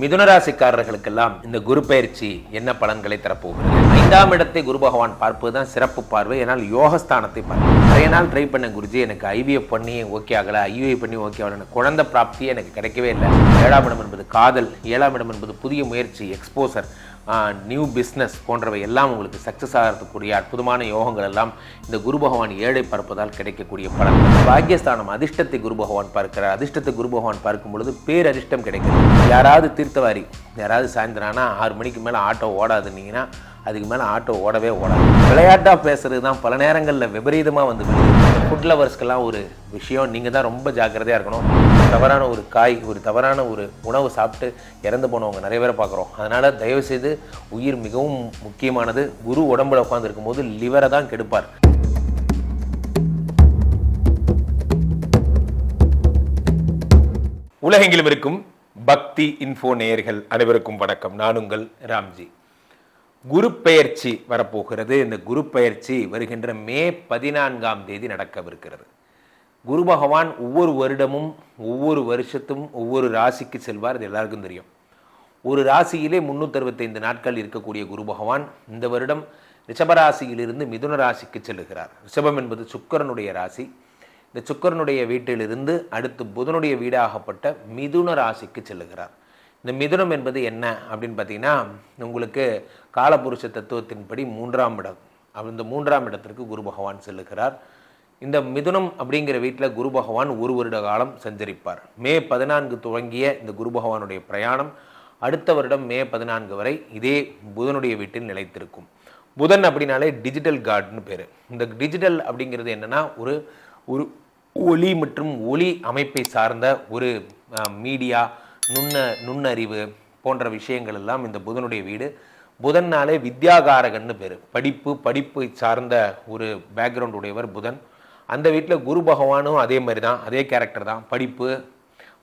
மிதுனராசிக்காரர்களுக்கெல்லாம் இந்த குரு பயிற்சி என்ன பலன்களை தரப்போகிறது? ஐந்தாம் இடத்தை குரு பகவான் பார்ப்பதுதான் சிறப்பு பார்வை. ஏன்னால் யோகஸ்தானத்தை பார்ப்பது. நிறைய நாள் ட்ரை பண்ண குருஜி. எனக்கு ஐவிஎஃப் பண்ணி ஓகே ஆகல. ஐவிஐ பண்ணி ஓகே ஆகல. குழந்தை பிராப்தியே எனக்கு கிடைக்கவே இல்லை. ஏழாம் இடம் என்பது காதல். ஏழாம் இடம் என்பது புதிய முயற்சி எக்ஸ்போசர் நியூ பிஸ்னஸ் போன்றவை எல்லாம் உங்களுக்கு சக்ஸஸ் ஆகிறதுக்குரிய அற்புதமான யோகங்கள் எல்லாம் இந்த குரு பகவான் ஏழை பறப்பதால் கிடைக்கக்கூடிய பலன். பாக்கியஸ்தானம் அதிர்ஷ்டத்தை குரு பகவான் பார்க்கிறார். அதிர்ஷ்டத்தை குரு பகவான் பார்க்கும் பொழுது பேரதிர்ஷ்டம் கிடைக்கும் யாராவது தீர்த்தவாரி யாராவது சாயந்தரம்னா ஆறு மணிக்கு மேலே ஆட்டோ ஓடாதுன்னீங்கன்னா அதுக்கு மேலே ஆட்டோ ஓடவே ஓடாது. விளையாட்டாக பேசுறது தான் பல நேரங்களில் விபரீதமாக வந்து ஃபுட் லவர்ஸ்க்கெல்லாம் ஒரு விஷயம். நீங்கள் தான் ரொம்ப ஜாக்கிரதையாக இருக்கணும். தவறான ஒரு காய் ஒரு தவறான ஒரு உணவு சாப்பிட்டு இறந்து போனவங்க நிறைய பேரை பார்க்குறோம். அதனால் தயவுசெய்து உயிர் மிகவும் முக்கியமானது. குரு உடம்புல உட்காந்து இருக்கும்போது லிவரை தான் கெடுப்பார். உலகெங்கிலும் இருக்கும் பக்தி இன்ஃபோ நேயர்கள் அனைவருக்கும் வணக்கம். நான் உங்கள் ராம்ஜி. குரு பெயர்ச்சி வரப்போகிறது. இந்த குரு பெயர்ச்சி வருகின்ற மே பதினான்காம் தேதி நடக்கவிருக்கிறது. குரு பகவான் ஒவ்வொரு வருடமும் ஒவ்வொரு வருஷத்தும் ஒவ்வொரு ராசிக்கு செல்வார். இது எல்லாருக்கும் தெரியும். ஒரு ராசியிலே முந்நூற்றறுபத்தைந்து நாட்கள் இருக்கக்கூடிய குரு பகவான் இந்த வருடம் ரிஷபராசியிலிருந்து மிதுன ராசிக்கு செல்லுகிறார். ரிஷபம் என்பது சுக்கரனுடைய ராசி. இந்த சுக்கரனுடைய வீட்டிலிருந்து அடுத்து புதனுடைய வீடாகப்பட்ட மிதுன ராசிக்கு செல்லுகிறார். இந்த மிதுனம் என்பது என்ன அப்படின்னு பார்த்தீங்கன்னா உங்களுக்கு காலபுருஷ தத்துவத்தின்படி மூன்றாம் இடம். இந்த மூன்றாம் இடத்திற்கு குரு பகவான் செல்லுகிறார். இந்த மிதுனம் அப்படிங்கிற வீட்டில் குரு பகவான் ஒரு வருட காலம் சஞ்சரிப்பார். மே பதினான்கு துவங்கிய இந்த குரு பகவானுடைய பிரயாணம் அடுத்த வருடம் மே பதினான்கு வரை இதே புதனுடைய வீட்டில் நிலைத்திருக்கும். புதன் அப்படின்னாலே டிஜிட்டல் கார்டுன்னு பேர். இந்த டிஜிட்டல் அப்படிங்கிறது என்னென்னா ஒரு ஒரு ஒளி மற்றும் ஒளி அமைப்பை சார்ந்த ஒரு மீடியா நுண்ண நுண்ணறிவு போன்ற விஷயங்கள் எல்லாம் இந்த புதனுடைய வீடு. புதன்னாலே வித்யாகாரகன்னு பேர். படிப்பு படிப்பை சார்ந்த ஒரு பேக்ரவுண்ட் உடையவர் புதன். அந்த வீட்டில் குரு பகவானும் அதே மாதிரி தான் அதே கேரக்டர் தான். படிப்பு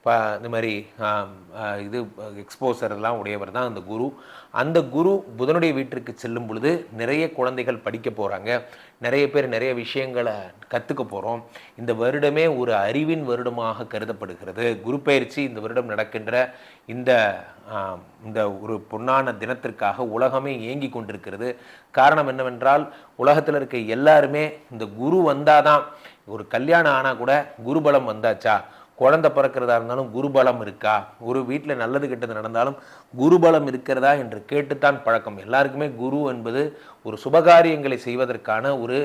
இப்போ இந்த மாதிரி இது எக்ஸ்போசர் எல்லாம் உடையவர் தான் அந்த குரு. அந்த குரு புதனுடைய வீட்டிற்கு செல்லும் பொழுது நிறைய குழந்தைகள் படிக்க போகிறாங்க நிறைய பேர் நிறைய விஷயங்களை கற்றுக்க போகிறோம் இந்த வருடமே ஒரு அறிவின் வருடமாக கருதப்படுகிறது. குரு பயிற்சி இந்த வருடம் நடக்கின்ற இந்த இந்த ஒரு பொன்னான தினத்திற்காக உலகமே ஏங்கி கொண்டிருக்கிறது. காரணம் என்னவென்றால் உலகத்தில் இருக்க எல்லாருமே இந்த குரு வந்தாதான் ஒரு கல்யாணம் ஆனால் கூட குருபலம் வந்தாச்சா? குழந்தை பிறக்கிறதா இருந்தாலும் குருபலம் இருக்கா? ஒரு வீட்டில் நல்லது கெட்டது நடந்தாலும் குருபலம் இருக்கிறதா என்று கேட்டுத்தான் பழக்கம். எல்லாருக்குமே குரு என்பது ஒரு சுபகாரியங்களை செய்வதற்கான ஒரு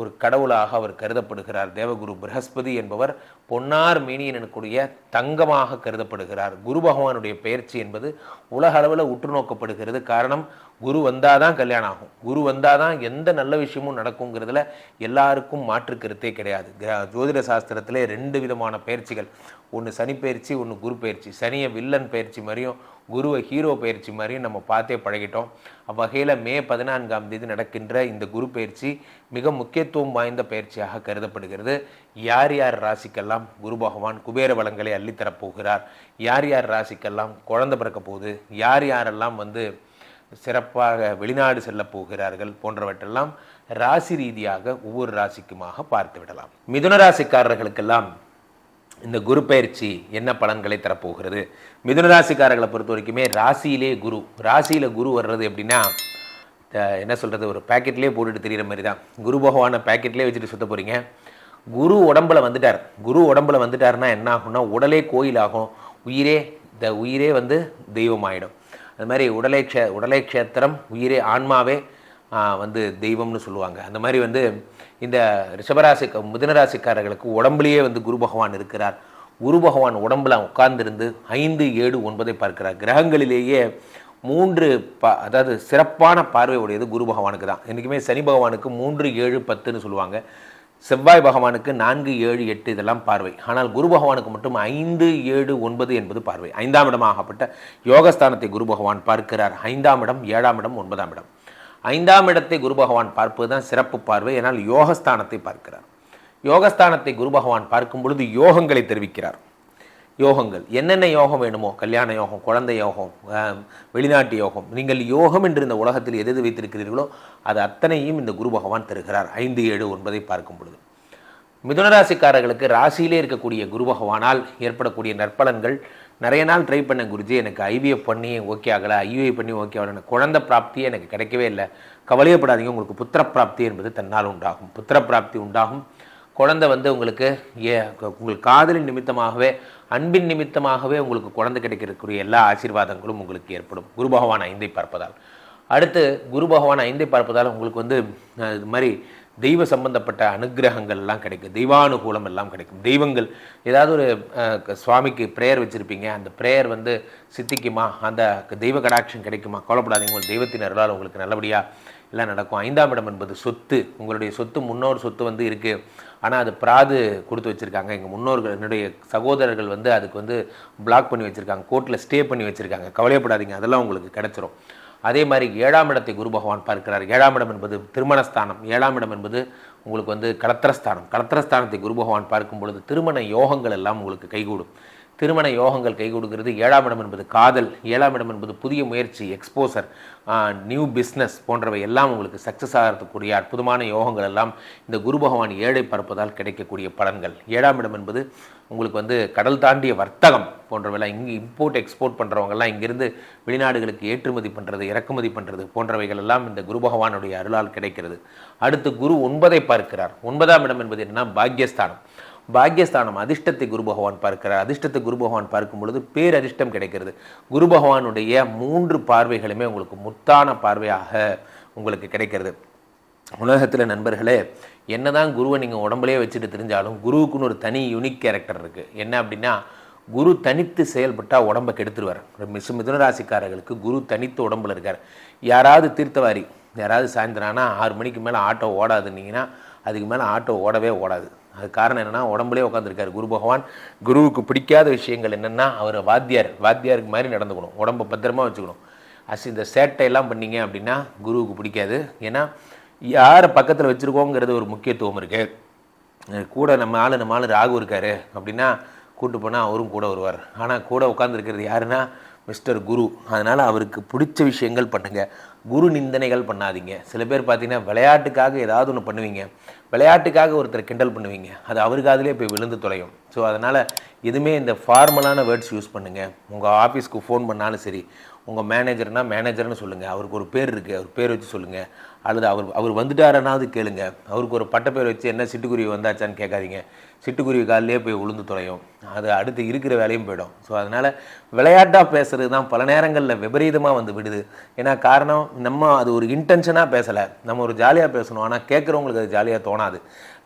ஒரு கடவுளாக அவர் கருதப்படுகிறார். தேவகுரு பிரகஸ்பதி என்பவர் பொன்னார் மேனியனுக்குரிய தங்கமாக கருதப்படுகிறார். குரு பகவானுடைய பெயர்ச்சி என்பது உலக அளவில் உற்று நோக்கப்படுகிறது காரணம் குரு வந்தால் தான் கல்யாணம் ஆகும். குரு வந்தால் தான் எந்த நல்ல விஷயமும் நடக்குங்கிறதுல எல்லாருக்கும் மாற்று கருத்தே கிடையாது. ஜோதிட சாஸ்திரத்திலே ரெண்டு விதமான பயிற்சிகள். ஒன்று சனி பயிற்சி ஒன்று குரு பயிற்சி. சனியை வில்லன் பயிற்சி மாதிரியும் குருவை ஹீரோ பயிற்சி மாதிரியும் நம்ம பார்த்தே பழகிட்டோம். அவ்வகையில் மே பதினான்காம் தேதி நடக்கின்ற இந்த குரு பயிற்சி மிக முக்கியத்துவம் வாய்ந்த பயிற்சியாக கருதப்படுகிறது. யார் யார் ராசிக்கெல்லாம் குரு பகவான் குபேர வளங்களை அள்ளித்தரப் போகிறார் யார் யார் ராசிக்கெல்லாம் குழந்தை பிறக்க போகுது? யார் யாரெல்லாம் வந்து சிறப்பாக வெளிநாடு செல்லப் போகிறார்கள் போன்றவற்றெல்லாம் ராசி ரீதியாக ஒவ்வொரு ராசிக்குமாக பார்த்து விடலாம். மிதுன ராசிக்காரர்களுக்கெல்லாம் இந்த குரு பயிற்சி என்ன பலன்களை தரப்போகிறது? மிதுன ராசிக்காரர்களை பொறுத்த வரைக்குமே ராசியிலே குரு. ராசியில் குரு வர்றது எப்படின்னா த- என்ன சொல்கிறது ஒரு பேக்கெட்லேயே போட்டுட்டு தெரிகிற மாதிரி தான். குரு பகவானை பேக்கெட்லேயே வச்சுட்டு சுத்த போகிறீங்க குரு உடம்புல வந்துட்டார். குரு உடம்புல வந்துட்டாருன்னா என்ன ஆகும்னா உடலே கோயிலாகும். உயிரே இந்த உயிரே வந்து தெய்வமாயிடும். அது மாதிரி உடலை க்ஷே உடலை க்ஷேத்திரம் உயிரே ஆன்மாவே வந்து தெய்வம்னு சொல்லுவாங்க. அந்த மாதிரி வந்து இந்த ரிஷபராசி மிதனராசிக்காரர்களுக்கு உடம்புலேயே வந்து குரு பகவான் இருக்கிறார். குரு பகவான் உடம்புல உட்கார்ந்திருந்து ஐந்து ஏழு ஒன்பதை பார்க்கிறார். கிரகங்களிலேயே மூன்று ப அதாவது சிறப்பான பார்வை உடையது குரு பகவானுக்கு தான். என்றைக்குமே சனி பகவானுக்கு மூன்று ஏழு பத்துன்னு சொல்லுவாங்க. செவ்வாய் பகவானுக்கு நான்கு ஏழு எட்டு இதெல்லாம் பார்வை. ஆனால் குரு பகவானுக்கு மட்டும் ஐந்து ஏழு ஒன்பது என்பது பார்வை. ஐந்தாம் இடமாகப்பட்ட யோகஸ்தானத்தை குரு பகவான் பார்க்கிறார். ஐந்தாம் இடம் ஏழாம் இடம் ஒன்பதாம் இடம். ஐந்தாம் இடத்தை குரு பகவான் பார்ப்பது தான் சிறப்பு பார்வை. ஏனால் யோகஸ்தானத்தை பார்க்கிறார். யோகஸ்தானத்தை குரு பகவான் பார்க்கும் பொழுது யோகங்களை தெரிவிக்கிறார். யோகங்கள். என்னென்ன யோகம் வேணுமோ கல்யாண யோகம் குழந்தை யோகம் வெளிநாட்டு யோகம் நீங்கள் யோகம் என்று இந்த உலகத்தில் எது எது வைத்திருக்கிறீர்களோ அது அத்தனையும் இந்த குரு பகவான் தருகிறார். ஐந்து ஏழு ஒன்பதை பார்க்கும் பொழுது. மிதுனராசிக்காரர்களுக்கு ராசியிலே இருக்கக்கூடிய குரு பகவானால் ஏற்படக்கூடிய நற்பலன்கள் நிறைய நாள் ட்ரை பண்ண குருஜி எனக்கு ஐவிஎஃப் பண்ணி ஓகே ஆகலை ஐவிஐ பண்ணி ஓகே ஆகலை குழந்தை பிராப்தியே எனக்கு கிடைக்கவே இல்லை. கவலையப்படாதீங்க உங்களுக்கு புத்திர பிராப்தி என்பது தன்னால் உண்டாகும். புத்திர பிராப்தி உண்டாகும். குழந்தை வந்து உங்களுக்கு ஏ உங்களுக்கு காதலின் நிமித்தமாகவே அன்பின் நிமித்தமாகவே உங்களுக்கு குழந்தை கிடைக்கிறதுக்குரிய எல்லா ஆசீர்வாதங்களும் உங்களுக்கு ஏற்படும். குரு பகவான் ஐந்தை பார்ப்பதால். அடுத்து குரு பகவான் ஐந்தை பார்ப்பதால் உங்களுக்கு வந்து இது மாதிரி தெய்வ சம்பந்தப்பட்ட அனுக்கிரகங்கள் எல்லாம் கிடைக்கும். தெய்வானுகூலம் எல்லாம் கிடைக்கும். தெய்வங்கள் ஏதாவது ஒரு சுவாமிக்கு ப்ரேயர் வச்சுருப்பீங்க. அந்த ப்ரேயர் வந்து சித்திக்குமா? அந்த தெய்வ கடாட்சம் கிடைக்குமா? கவலைப்படாதீங்க. உங்கள் தெய்வத்தின் அருளால் உங்களுக்கு நல்லபடியாக எல்லாம் நடக்கும். ஐந்தாம் இடம் என்பது சொத்து. உங்களுடைய சொத்து முன்னோர் சொத்து வந்து இருக்குது ஆனால் அது பிராது கொடுத்து வச்சுருக்காங்க. எங்கள் முன்னோர்கள் என்னுடைய சகோதரர்கள் வந்து அதுக்கு வந்து பிளாக் பண்ணி வச்சுருக்காங்க. கோர்ட்டில் ஸ்டே பண்ணி வச்சுருக்காங்க. கவலையப்படாதீங்க. அதெல்லாம் உங்களுக்கு கிடைச்சிரும். அதே மாதிரி ஏழாம் இடத்தை குரு பகவான் பார்க்கிறார். ஏழாம் இடம் என்பது திருமணஸ்தானம். ஏழாம் இடம் என்பது உங்களுக்கு வந்து கலத்திரஸ்தானம். கலத்திரஸ்தானத்தை குரு பகவான் பார்க்கும் பொழுது திருமண யோகங்கள் எல்லாம் உங்களுக்கு கைகூடும். திருமண யோகங்கள் கை கொடுக்கிறது. ஏழாம் இடம் என்பது காதல் ஏழாம் இடம் என்பது புதிய முயற்சி எக்ஸ்போசர் நியூ பிஸ்னஸ் போன்றவை எல்லாம் உங்களுக்கு சக்ஸஸ் ஆகிறதுக்கூடிய அற்புதமான யோகங்கள் எல்லாம் இந்த குரு பகவான் ஏழை பரப்பதால் கிடைக்கக்கூடிய பலன்கள். ஏழாம் இடம் என்பது உங்களுக்கு வந்து கடல் தாண்டிய வர்த்தகம் போன்றவைலாம் இங்கே இம்போர்ட் எக்ஸ்போர்ட் பண்ணுறவங்கெல்லாம் இங்கிருந்து வெளிநாடுகளுக்கு ஏற்றுமதி பண்ணுறது இறக்குமதி பண்ணுறது போன்றவைகள் எல்லாம் இந்த குரு பகவானுடைய அருளால் கிடைக்கிறது. அடுத்து குரு ஒன்பதை பார்க்கிறார். ஒன்பதாம் இடம் என்பது என்னன்னா பாக்யஸ்தானம். பாக்யஸ்தானம் அதிர்ஷ்டத்தை குரு பகவான் பார்க்கிறார். அதிர்ஷ்டத்தை குரு பகவான் பார்க்கும் பொழுது பேரதிர்ஷ்டம் கிடைக்கிறது. குரு பகவானுடைய மூன்று பார்வைகளுமே உங்களுக்கு முத்தான பார்வையாக உங்களுக்கு கிடைக்கிறது. உலகத்தில் நண்பர்களே என்னதான் குருவை நீங்கள் உடம்புலேயே வச்சுட்டு தெரிஞ்சாலும் குருவுக்குன்னு ஒரு தனி யூனிக் கேரக்டர் இருக்குது என்ன அப்படின்னா குரு தனித்து செயல்பட்டால் உடம்பை கெடுத்துருவார். மிஸ் மிதுனராசிக்காரர்களுக்கு குரு தனித்து உடம்புல இருக்கார். யாராவது தீர்த்தவாரி யாராவது சாயந்தரம்னா ஆறு மணிக்கு மேலே ஆட்டோ ஓடாதுன்னீங்கன்னா அதுக்கு மேலே ஆட்டோ ஓடவே ஓடாது. அது காரணம் என்னன்னா உடம்புலேயே உட்காந்துருக்காரு குரு பகவான் குருவுக்கு பிடிக்காத விஷயங்கள் என்னென்னா அவர் வாத்தியார். வாத்தியாருக்கு மாதிரி நடந்துக்கணும். உடம்பை பத்திரமா வச்சுக்கணும். அஸ் இந்த சேட்டையெல்லாம் பண்ணீங்க அப்படின்னா குருவுக்கு பிடிக்காது. ஏன்னா யாரை பக்கத்தில் வச்சுருக்கோங்கிறது ஒரு முக்கியத்துவம் இருக்குது கூட நம்ம ஆளு நம்ம ஆள் ராகு இருக்காரு அப்படின்னா கூட்டு போனால் அவரும் கூட வருவார். ஆனால் கூட உட்காந்துருக்கிறது யாருன்னா மிஸ்டர் குரு. அதனால் அவருக்கு பிடிச்ச விஷயங்கள் பண்ணுங்க. குரு நிந்தனைகள் பண்ணாதீங்க. சில பேர் பார்த்தீங்கன்னா விளையாட்டுக்காக ஏதாவது ஒன்று பண்ணுவீங்க. விளையாட்டுக்காக ஒருத்தர் கிண்டல் பண்ணுவீங்க. அது அவருக்கு அதிலே போய் விழுந்து தொலையும். ஸோ அதனால் எதுவுமே இந்த ஃபார்மலான வேர்ட்ஸ் யூஸ் பண்ணுங்கள் உங்கள் ஆஃபீஸ்க்கு ஃபோன் பண்ணாலும் சரி உங்கள் மேனேஜர்னால் மேனேஜர்னு சொல்லுங்கள் அவருக்கு ஒரு பேர் இருக்குது அவர் பேர் வச்சு சொல்லுங்கள் அல்லது அவர் அவர் வந்துட்டாரனாவது கேளுங்க. அவருக்கு ஒரு பட்டப்பேர் வச்சு என்ன சிட்டுக்குருவி வந்தாச்சான்னு கேட்காதீங்க. சிட்டுக்குருவி காலிலே போய் உளுந்து தொலையும். அது அடுத்து இருக்கிற வேலையும் போயிடும். ஸோ அதனால் விளையாட்டாக பேசுகிறது தான் பல நேரங்களில் விபரீதமாக வந்து விடுது. ஏன்னா காரணம் நம்ம அது ஒரு இன்டென்ஷனாக பேசலை. நம்ம ஒரு ஜாலியாக பேசணும். ஆனால் கேட்குறவங்களுக்கு அது ஜாலியாக தோணாது.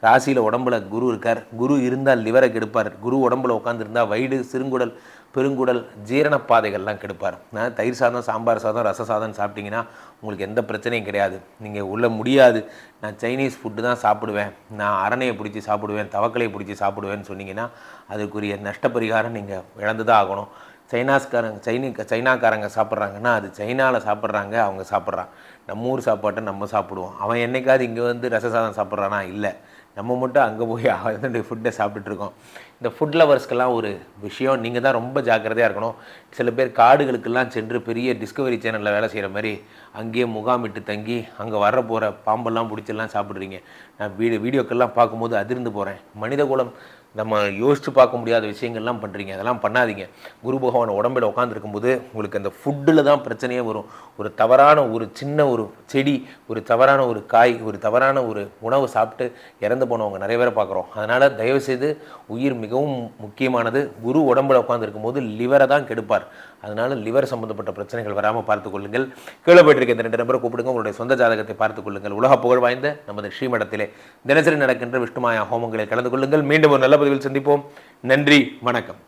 ராசியில் உடம்புல குரு இருக்கார். குரு இருந்தால் லிவரை கெடுப்பார். குரு உடம்புல உட்காந்துருந்தா வயிறு சிறுங்குடல் பெருங்குடல் ஜீரண பாதைகள்லாம் கெடுப்பார். நான் தயிர் சாதம் சாம்பார் சாதம் ரச சாதம் சாப்பிட்டிங்கன்னா உங்களுக்கு எந்த பிரச்சனையும் கிடையாது. நீங்கள் உள்ள முடியாது. நான் சைனீஸ் ஃபுட்டு தான் சாப்பிடுவேன். நான் அரணையை பிடிச்சி சாப்பிடுவேன் தவக்கலையை பிடிச்சி சாப்பிடுவேன்னு சொன்னீங்கன்னா அதுக்குரிய நஷ்டப்பரிகாரம் நீங்கள் இழந்து தான் ஆகணும். சைனாஸ்காரங்க சைனி சைனாக்காரங்க சாப்பிட்றாங்கன்னா அது சைனாவில் சாப்பிட்றாங்க அவங்க சாப்பிட்றான். நம்ம ஊர் சாப்பாட்டை நம்ம சாப்பிடுவோம். அவன் என்னைக்காவது இங்கே வந்து ரச சாதம் சாப்பிட்றானா? இல்லை. நம்ம மட்டும் அங்கே போய் அதனுடைய ஃபுட்டை சாப்பிட்டுட்டு இருக்கோம். இந்த ஃபுட் லவர்ஸ்க்கெல்லாம் ஒரு விஷயம். நீங்கள் தான் ரொம்ப ஜாக்கிரதையாக இருக்கணும். சில பேர் காடுகளுக்கெல்லாம் சென்று பெரிய டிஸ்கவரி சேனலில் வேலை செய்கிற மாதிரி அங்கேயே முகாமிட்டு தங்கி அங்கே வர போகிற பாம்பெல்லாம் பிடிச்செல்லாம் சாப்பிட்றீங்க. நான் வீடியோ வீடியோக்கெல்லாம் பார்க்கும்போது அதிர்ந்து போகிறேன் மனித குலம் நம்ம யோசித்து பார்க்க முடியாத விஷயங்கள்லாம் பண்ணுறீங்க அதெல்லாம் பண்ணாதீங்க. குரு பகவான் உடம்பில் உட்காந்துருக்கும்போது உங்களுக்கு அந்த ஃபுட்டில் தான் பிரச்சனையே வரும். ஒரு தவறான ஒரு சின்ன ஒரு செடி ஒரு தவறான ஒரு காய் ஒரு தவறான ஒரு உணவு சாப்பிட்டு இறந்து போனவங்க நிறைய பேரை பார்க்குறோம். அதனால் தயவுசெய்து உயிர் மிகவும் முக்கியமானது. குரு உடம்புல உட்காந்துருக்கும் போது லிவரை தான் கெடுப்பார். அதனால் லிவர் சம்பந்தப்பட்ட பிரச்சனைகள் வராமல் பார்த்துக்கொள்ளுங்கள் கீழே போயிட்டு இந்த ரெண்டு நம்பரை கூப்பிடுங்க. உங்களுடைய சொந்த ஜாதகத்தை பார்த்துக் கொள்ளுங்கள். உலக புகழ் வாய்ந்த நமது ஸ்ரீமடத்திலே தினசரி நடக்கின்ற விஷ்ணுமாயா ஹோமங்களில் கலந்து கொள்ளுங்கள். மீண்டும் ஒரு நல்ல பதிவில் சந்திப்போம். நன்றி. வணக்கம்.